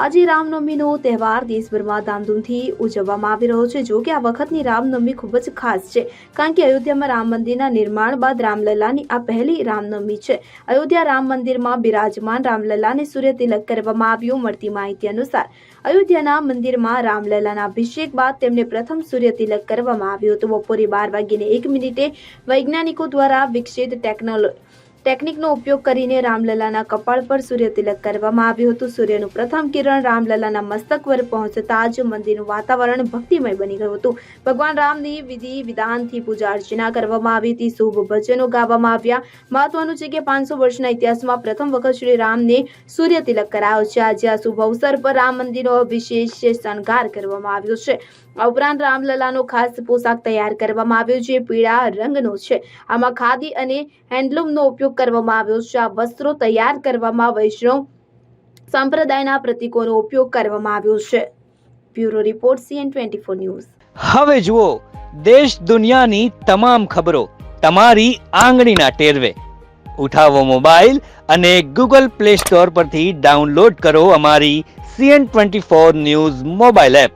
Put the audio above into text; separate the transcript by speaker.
Speaker 1: આજે રામનવમીનો તહેવાર દેશભરમાં ધામધૂમથી ઉજવવામાં આવી રહ્યો છે. જો કે આ વખતની રામનવમી ખૂબ જ ખાસ છે, કારણ કે અયોધ્યામાં રામ મંદિરના નિર્માણ બાદ રામલલ્લાની આ પહેલી રામનવમી છે. અયોધ્યા રામ મંદિરમાં બિરાજમાન રામલલ્લાને સૂર્ય તિલક કરવામાં આવ્યું મળતી માહિતી અનુસાર, અયોધ્યાના મંદિરમાં રામલલ્લાના અભિષેક બાદ તેમને પ્રથમ સૂર્ય તિલક કરવામાં આવ્યું હતું. બપોરે બાર વાગીને એક મિનિટે વૈજ્ઞાનિકો દ્વારા વિકસિત ટેકનોલો ટેકનિકનો ઉપયોગ કરીને રામલલાના કપાળ પર સૂર્ય તિલક કરવામાં આવ્યું હતું. સૂર્યનું પ્રથમ કિરણ રામલલાના મસ્તક પર પહોંચતા જ મંદિરનું વાતાવરણ ભક્તિમય બની ગયું હતું. ભગવાન રામની વિધિ વિધાનથી પૂજા અર્ચના કરવામાં આવી હતી. શુભ ભજનો ગાવામાં આવ્યા. મહત્વનું છે કે પાંચસો વર્ષના ઇતિહાસમાં પ્રથમ વખત શ્રી રામને સૂર્ય તિલક કરાયો છે. આજે આ શુભ અવસર પર રામ મંદિરનો વિશેષ શણગાર કરવામાં આવ્યો છે. આ ઉપરાંત રામલલાનો ખાસ પોશાક તૈયાર કરવામાં આવ્યો છે. પીળા રંગનો છે. આમાં ખાદી અને હેન્ડલૂમનો ઉપયોગ કરવામાં આવ્યો છે. આ વસ્ત્રો તૈયાર કરવામાં વૈષ્ણવ સંપ્રદાયના પ્રતીકોનો ઉપયોગ કરવામાં આવ્યો છે. Bureau report CN twenty four news.
Speaker 2: હવે જુઓ, દેશ દુનિયાની તમામ ખબરો તમારી આંગળીના ટેરવે. ઉઠાવો મોબાઈલ અને ગૂગલ પ્લે સ્ટોર પરથી ડાઉનલોડ કરો અમારી CN twenty four news mobile app.